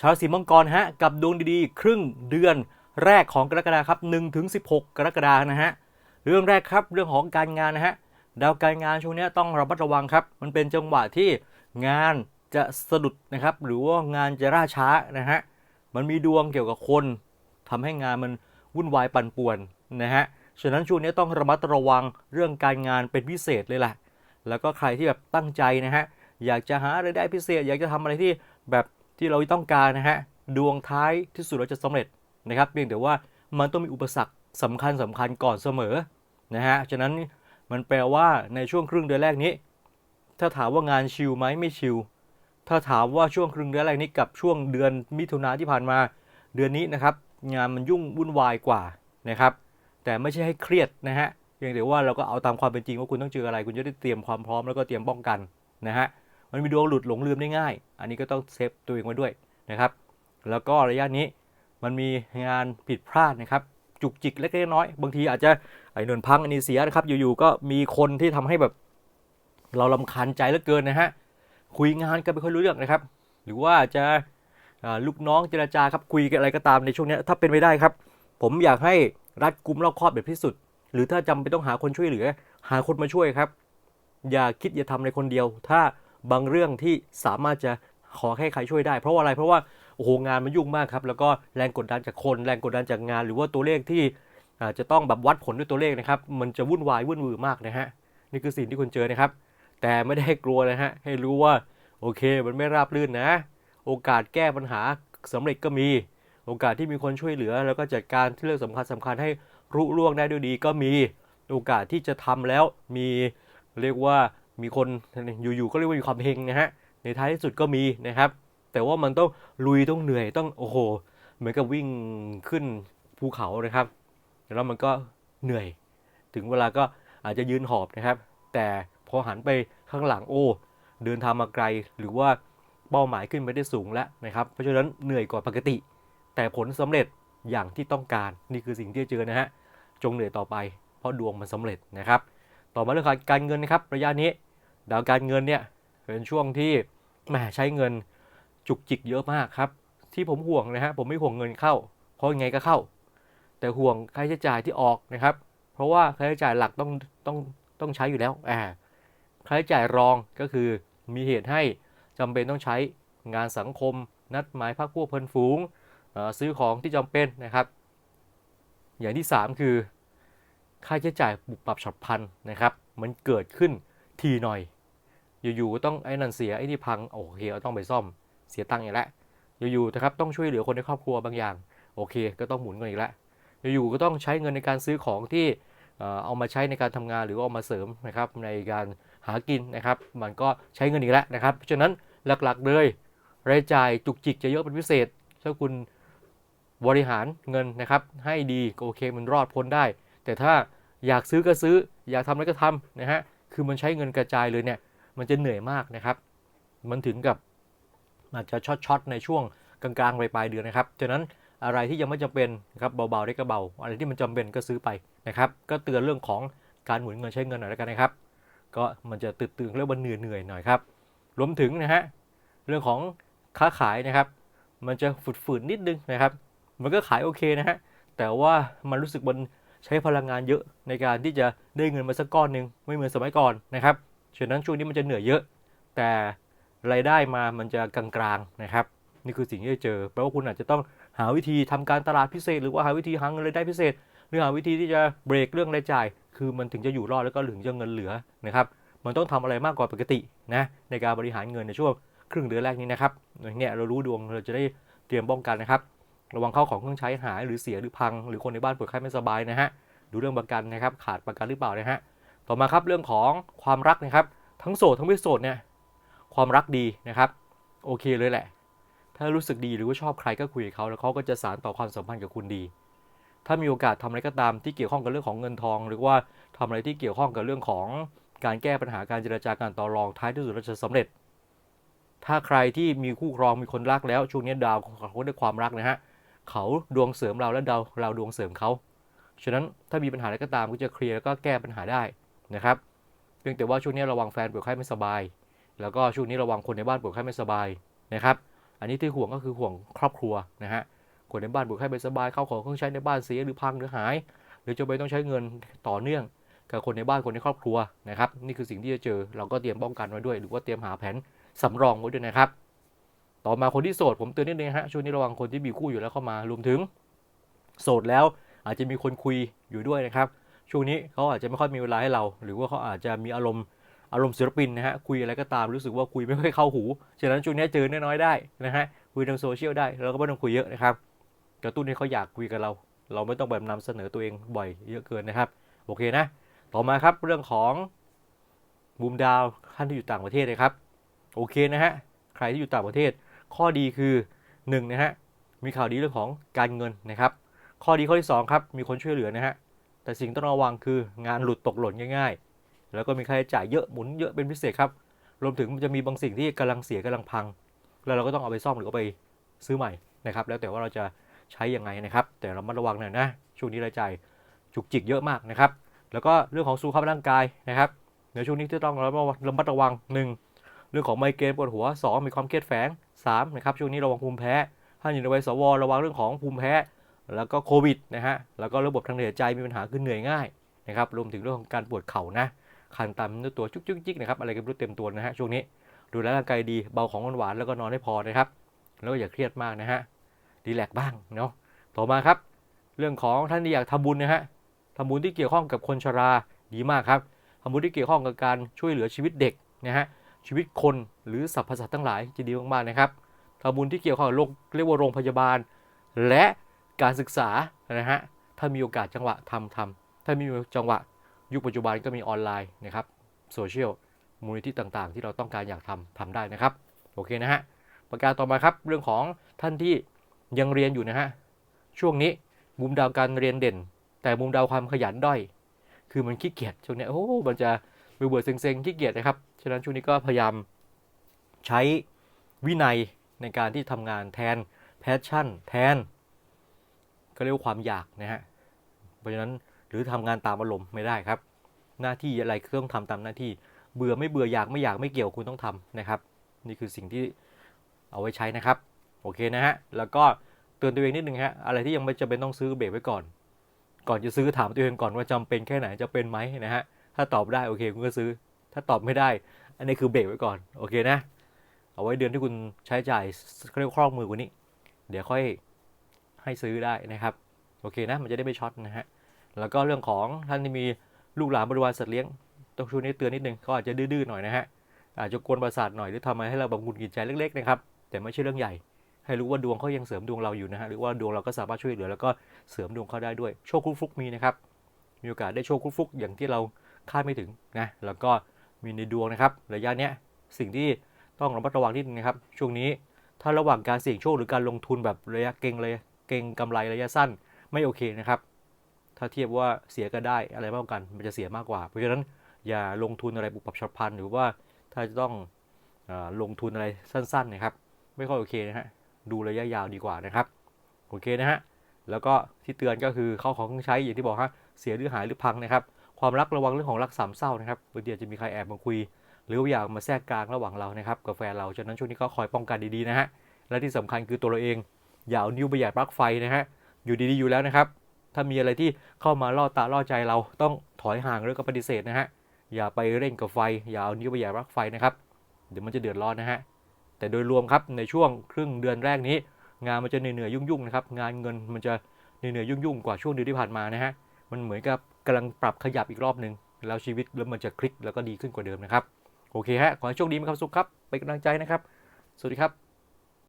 ชาวราศีมังกรฮะกับดวงดีๆ ครึ่งเดือนแรกของกรกฎาคมครับ1ถึง16 กรกฎาคมนะฮะเรื่องแรกครับเรื่องของการงานนะฮะดาวการงานช่วงนี้ต้องระมัดระวังครับ มันเป็นจังหวะที่งานจะสะดุดนะครับ หรือว่างานจะล่าช้านะฮะมันมีดวงเกี่ยวกับคนทำให้งานมันวุ่นวายปั่นป่วนนะฮะฉะนั้นช่วงนี้ต้องระมัดระวังเรื่องการงานเป็นพิเศษเลยแหละแล้วก็ใครที่แบบตั้งใจนะฮะอยากจะหารายได้พิเศษ อยากจะทำอะไรที่แบบ ที่เราต้องการนะฮะดวงท้ายที่สุดเราจะสำเร็จนะครับเพียงแต่ว่ามันต้องมีอุปสรรคสำคัญสำคัญก่อนเสมอนะฮะฉะนั้นมันแปลว่าในช่วงครึ่งเดือนแรกนี้ ถ้าถามว่างานชิลไหมไม่ชิลถ้าถามว่าช่วงครึ่งเดือนแรกนี้กับช่วงเดือนมิถุนาที่ผ่านมาเดือนนี้นะครับ งานมันยุ่งวุ่นวายกว่านะครับ แต่ไม่ใช่ให้เครียดนะฮะเพียงแต่ว่าเราก็เอาตามความเป็นจริงว่าคุณต้องเจออะไร คุณจะได้เตรียมความพร้อมแล้วก็เตรียมป้องกันนะฮะ มันมีดวงหลุดหลงลืมได้ง่าย อันนี้ก็ต้องเซฟตัวเองไว้ด้วยนะครับ แล้วก็ระยะนี้มันมีงานผิดพลาดนะครับ จุกจิกเล็กๆน้อยบางทีอาจจะไอ้นนพังอันนี้เสียนะครับ อยู่ๆก็มีคนที่ทำให้แบบ เราลำคาญใจเหลือเกินนะฮะคุยงานกันไม่ค่อยรู้เรื่องนะครับ หรือว่าจะลูกน้องเจรจาครับคุยกันอะไรก็ตามในช่วงนี้ถ้าเป็นไปได้ครับ ผมอยากให้รัดกุมรอบครอบแบบที่สุด หรือถ้าจำเป็นต้องหาคนช่วยเหลือ หาคนมาช่วยครับ อย่าคิดอย่าทำในคนเดียว ถ้า บางเรื่องที่สามารถจะขอให้ใครช่วยได้ เพราะว่าอะไรเพราะว่าโอ้โหงานมันยุ่งมากครับ แล้วก็แรงกดดันจากคน แรงกดดันจากงาน หรือว่าตัวเลขที่อาจจะต้องแบบวัดผลด้วยตัวเลขนะครับ มันจะวุ่นวายวุ่นวือมากนะฮะนี่คือสิ่งที่คุณเจอนะครับ แต่ไม่ได้ให้กลัวนะฮะให้รู้ว่าโอเค มันไม่ราบรื่นนะ โอกาสแก้ปัญหาสำเร็จก็มี โอกาสที่มีคนช่วยเหลือ แล้วก็จัดการที่เรื่องสำคัญสำคัญให้รุ่ล่วงได้ด้วยดีก็มี โอกาสที่จะทำแล้วมีเรียกว่า มีคนอยู่ๆก็เรียกว่ามีความเฮงนะฮะในท้ายที่สุดก็มีนะครับ แต่ว่ามันต้องลุยต้องเหนื่อยต้องโอ้โห เหมือนกับวิ่งขึ้นภูเขานะครับแล้วมันก็เหนื่อย ถึงเวลาก็อาจจะยืนหอบนะครับ แต่พอหันไปข้างหลังโอ้เดินทางมาไกลหรือว่าเป้าหมายขึ้นไปได้สูงแล้วนะครับ เพราะฉะนั้นเหนื่อยกว่าปกติ แต่ผลสำเร็จอย่างที่ต้องการนี่คือสิ่งที่จเจอนะฮะจงเหนื่อยต่อไป เพราะดวงมันสำเร็จนะครับ ต่อมาเรื่องการเงินนะครับระยะนี้ ดาวการเงินเนี่ยเป็นช่วงที่แหมใช้เงินจุกจิกเยอะมากครับ ที่ผมห่วงนะฮะผมไม่ห่วงเงินเข้า เพราะยังไงก็เข้า แต่ห่วงค่าใช้จ่ายที่ออกนะครับ เพราะว่าค่าใช้จ่ายหลักต้องต้องต้องใช้อยู่แล้วอ่าค่าใช้จ่ายรองก็คือมีเหตุให้จำเป็นต้องใช้งานสังคม นัดหมายพักพวกเพื่อนฝูงซื้อของที่จำเป็นนะครับ อย่างที่ 3 คือ ค่าใช้จ่ายบุปรับฉับพลันนะครับ มันเกิดขึ้นทีหน่อย อยู่ๆก็ต้องไอ้นั่นเสียไอ้นี่พังโอเคเราต้องไปซ่อมเสียตังค์อีกแล้วอยู่ๆนะครับต้องช่วยเหลือคนในครอบครัวบางอย่าง โอเค ก็ต้องหมุนเงินอีกแล้วอยู่ๆก็ต้องใช้เงินในการซื้อของที่เอ่อเอามาใช้ในการทำงานหรือเอามาเสริมนะครับในการหากินนะครับ มันก็ใช้เงินอีกแล้วนะครับเพราะฉะนั้นหลักๆเลยรายจ่ายจุกจิกจะเยอะเป็นพิเศษถ้าคุณบริหารเงินนะครับ ให้ดีก็โอเคมันรอดพ้นได้ แต่ถ้าอยากซื้อก็ซื้อ อยากทำอะไรก็ทำนะฮะคือมันใช้เงินกระจายเลยเนี่ย มันจะเหนื่อยมากนะครับ มันถึงกับอาจจะช็อตๆในช่วงกลางๆปลายเดือนนะครับฉะนั้นอะไรที่ยังไม่จำเป็นนะครับเบาๆได้ก็เบา อะไรที่มันจำเป็นก็ซื้อไปนะครับ ก็เตือนเรื่องของการหมุนเงินใช้เงินหน่อยแล้วกันนะครับ ก็มันจะตื่นๆเรื่องมันเหนื่อยๆหน่อยครับรวมถึงนะฮะเรื่องของค้าขายนะครับ มันจะฝืดๆนิดนึงนะครับ มันก็ขายโอเคนะฮะแต่ว่ามันรู้สึกมันใช้พลังงานเยอะในการที่จะได้เงินมาสักก้อนหนึ่งไม่เหมือนสมัยก่อนนะครับ ฉะนั้นช่วงนี้มันจะเหนื่อยเยอะ แต่รายได้มามันจะกลางๆนะครับ นี่คือสิ่งที่จะเจอแปลว่าคุณอาจจะต้องหาวิธีทำการตลาดพิเศษ หรือว่าหาวิธีหาเงินรายได้พิเศษ หรือหาวิธีที่จะเบรกเรื่องรายจ่าย คือมันถึงจะอยู่รอดแล้วก็ถึงจะเงินเหลือนะครับมันต้องทำอะไรมากกว่าปกตินะในการบริหารเงินในช่วงครึ่งเดือนแรกนี้นะครับเนี่ยเรารู้ดวงเราจะได้เตรียมป้องกันนะครับ ระวังเข้าของเครื่องใช้หายหรือเสียหรือพัง หรือคนในบ้านป่วยไข้ไม่สบายนะฮะดูเรื่องประกันนะครับ ขาดประกันหรือเปล่านะฮะต่อมาครับเรื่องของความรักนะครับ ทั้งโสดทั้งไม่โสดเนี่ยความรักดีนะครับ โอเคเลยแหละ ถ้ารู้สึกดีหรือว่าชอบใครก็คุยกับเขาแล้วเขาก็จะสานต่อความสัมพันธ์กับคุณดี ถ้ามีโอกาสทำอะไรก็ตามที่เกี่ยวข้องกับเรื่องของเงินทอง หรือว่าทำอะไรที่เกี่ยวข้องกับเรื่องของการแก้ปัญหาการเจรจาการต่อรองท้ายที่สุดเราจะสำเร็จ ถ้าใครที่มีคู่ครองมีคนรักแล้วช่วงนี้ดาวเขาได้ความรักนะฮะเขาดวงเสริมเราและดาวเราดวงเสริมเขาฉะนั้นถ้ามีปัญหาอะไรก็ตามก็จะเคลียร์แล้วก็แก้ปัญหาได้นะครับ เพียงแต่ว่าช่วงนี้ระวังแฟนป่วยไข้ไม่สบาย แล้วก็ช่วงนี้ระวังคนในบ้านป่วยไข้ไม่สบายนะครับ อันนี้ที่ห่วงก็คือห่วงครอบครัวนะฮะ คนในบ้านบุกให้ไปสบายเข้าของเครื่องใช้ในบ้านเสียหรือพังหรือหาย หรือจะไปต้องใช้เงินต่อเนื่องกับคนในบ้านคนในครอบครัวนะครับ นี่คือสิ่งที่จะเจอ เราก็เตรียมป้องกันไว้ด้วย หรือว่าเตรียมหาแผนสำรองไว้ด้วยนะครับ ต่อมาคนที่โสดผมเตือนนิดนึงฮะช่วงนี้ระวังคนที่มีคู่อยู่แล้วเข้ามารวมถึง โสดแล้วอาจจะมีคนคุยอยู่ด้วยนะครับ ช่วงนี้เขาอาจจะไม่ค่อยมีเวลาให้เรา หรือว่าเขาอาจจะมีอารมณ์อารมณ์ศิลปินนะฮะคุยอะไรก็ตามรู้สึกว่าคุยไม่ค่อยเข้าหูฉะนั้นช่วงนี้เจอน้อยๆได้นะฮะคุยทางโซเชียลได้เราก็ไม่ต้องคุยเยอะนะครับกระตุ้นให้เขาอยากคุยกับเรา เราไม่ต้องแบบนำเสนอตัวเองบ่อยเยอะเกินนะครับโอเคนะ ต่อมาครับเรื่องของมุมดาวท่านที่อยู่ต่างประเทศนะครับโอเคนะฮะใครที่อยู่ต่างประเทศ ข้อดีคือ1นะฮะมีข่าวดีเรื่องของการเงินนะครับ ข้อดีข้อที่2ครับมีคนช่วยเหลือนะฮะ แต่สิ่งต้องระวังคืองานหลุดตกหล่นง่าย ๆ แล้วก็มีค่าใช้จ่ายเยอะหมุนเยอะเป็นพิเศษครับ รวมถึงมันจะมีบางสิ่งที่กำลังเสียกำลังพัง แล้วเราก็ต้องเอาไปซ่อมหรือเอาไปซื้อใหม่นะครับ แล้วแต่ว่าเราจะใช้ยังไงนะครับ แต่เรามาระวังหน่อยนะ ช่วงนี้รายจ่ายจุกจิกเยอะมากนะครับ แล้วก็เรื่องของสุขภาพร่างกายนะครับในช่วงนี้ที่ต้องระมัดระวัง 1 เรื่องของไมเกรนปวดหัว 2 มีความเครียดแฝง3นะครับช่วงนี้ระวังภูมิแพ้ถ้าอยู่ในวัยสวระวังเรื่องของภูมิแพ้ แล้วก็โควิดนะฮะ แล้วก็ระบบทางเดินหายใจมีปัญหาคือเหนื่อยง่ายนะครับ รวมถึงเรื่องของการปวดเข่านะ คันตามเนื้อตัวจุกจิกจิกนะครับ อะไรก็ไม่รู้เต็มตัวนะฮะช่วงนี้ ดูแลร่างกายดี เบาของหวานแล้วก็นอนให้พอนะครับ แล้วก็อย่าเครียดมากนะฮะ ดีแลกบ้างเนาะ ต่อมาครับ เรื่องของท่านที่อยากทำบุญนะฮะทำบุญที่เกี่ยวข้องกับคนชราดีมากครับทำบุญที่เกี่ยวข้องกับการช่วยเหลือชีวิตเด็กนะฮะ ชีวิตคนหรือสรรพสัตว์ทั้งหลายจะดีมากๆนะครับทำบุญที่เกี่ยวข้องกับโรงเรียกว่าโรงพยาบาล และ การศึกษานะฮะถ้ามีโอกาสจังหวะทำทำถ้ามีจังหวะยุคปัจจุบันก็มีออนไลน์นะครับโซเชียลมูลนิธิต่างๆ ที่เราต้องการอยากทำทำได้นะครับ โอเคนะฮะประการต่อมาครับเรื่องของท่านที่ยังเรียนอยู่นะฮะช่วงนี้มุมดาวการเรียนเด่น แต่มุมดาวความขยันด้อย คือมันขี้เกียจช่วงนี้โอ้มันจะเบื่อๆเซ็งๆขี้เกียจนะครับฉะนั้นช่วงนี้ก็พยายามใช้วินัยในการที่ทำงานแทนแพชชั่น แทน ก็เรียกว่าความอยากนะฮะเพราะฉะนั้นหรือทำงานตามอารมณ์ไม่ได้ครับ หน้าที่อะไรก็ต้องทำตามหน้าที่ เบื่อไม่เบื่ออยากไม่อยากไม่เกี่ยวคุณต้องทำนะครับ นี่คือสิ่งที่เอาไว้ใช้นะครับ โอเคนะฮะแล้วก็เตือนตัวเองนิดนึงฮะอะไรที่ยังไม่จำเป็นต้องซื้อเบรกไว้ก่อน ก่อนจะซื้อถามตัวเองก่อนว่าจำเป็นแค่ไหนจะเป็นไหมนะฮะถ้าตอบได้โอเคคุณก็ซื้อ ถ้าตอบไม่ได้ อันนี้คือเบรกไว้ก่อนโอเคนะ เอาไว้เดือนที่คุณใช้จ่ายเขาเรียกคล่องมือกว่านี้ เดี๋ยวค่อย ให้ซื้อได้นะครับ โอเคนะ มันจะได้ไม่ช็อตนะฮะ แล้วก็เรื่องของท่านที่มีลูกหลานบริวารสัตว์เลี้ยงต้องช่วยนี้เตือนนิดนึงเขาอาจจะดื้อๆหน่อยนะฮะ อาจจะกวนประสาทหน่อยหรือทำให้เราบบหงุดหงิดใจเล็กๆนะครับ แต่ไม่ใช่เรื่องใหญ่ ให้รู้ว่าดวงเขายังเสริมดวงเราอยู่นะฮะ หรือว่าดวงเราก็สามารถช่วยเหลือแล้วก็เสริมดวงเขาได้ด้วย โชคฟุกมีนะครับ มีโอกาสได้โชคฟุกอย่างที่เราคาดไม่ถึงนะ แล้วก็มีในดวงนะครับ ระยะเนี้ยสิ่งที่ต้องระมัดระวังนิดนึงนะครับ ช่วงนี้ถ้าระหว่างการเสี่ยงโชคหรือการลงทุนแบบระยะเก่งเลย เก่งกำไรระยะสั้นไม่โอเคนะครับ ถ้าเทียบว่าเสียก็ได้อะไรมากกว่ากัน มันจะเสียมากกว่า เพราะฉะนั้นอย่าลงทุนอะไรปุบปับฉับพลันหรือว่าถ้าจะต้องอลงทุนอะไรสั้นๆนะครับ ไม่ค่อยโอเคนะฮะดูระยะยาวดีกว่านะครับโอเคนะฮะแล้วก็ที่เตือนก็คือเข้าของเครื่องใช้อย่างที่บอกฮะเสียหรือหายหรือพังนะครับ ความรักระวังเรื่องของรักสามเศร้านะครับบางทีจะมีใครแอบมาคุย หรือว่าอยากมาแทรกกลางระหว่างเรานะครับกับแฟนเราฉะนั้นช่วงนี้ก็คอยป้องกันดีๆนะฮะและที่สำคัญคือตัวเราเอง อย่าเอานิ้วไปหยัดปลั๊กไฟนะฮะอยู่ดีๆอยู่แล้วนะครับ ถ้ามีอะไรที่เข้ามาล่อตาล่อใจเราต้องถอยห่างหรือก็ปฏิเสธนะฮะอย่าไปเร่งกับไฟ อย่าเอานิ้วไปหยัดปลั๊กไฟนะครับเดี๋ยวมันจะเดือดร้อนนะฮะแต่โดยรวมครับในช่วงครึ่งเดือนแรกนี้ งานมันจะเหนื่อยๆยุ่งๆนะครับงานเงินมันจะเหนื่อยๆยุ่งๆกว่าช่วงเดือนที่ผ่านมานะฮะมันเหมือนกับกำลังปรับขยับอีกรอบหนึ่งแล้วชีวิตแล้วมันจะคลิกแล้วก็ดีขึ้นกว่าเดิมนะครับโอเคฮะขอให้โชคดีมีความสุขครับเป็นกำลังใจนะครับ สวัสดีครับ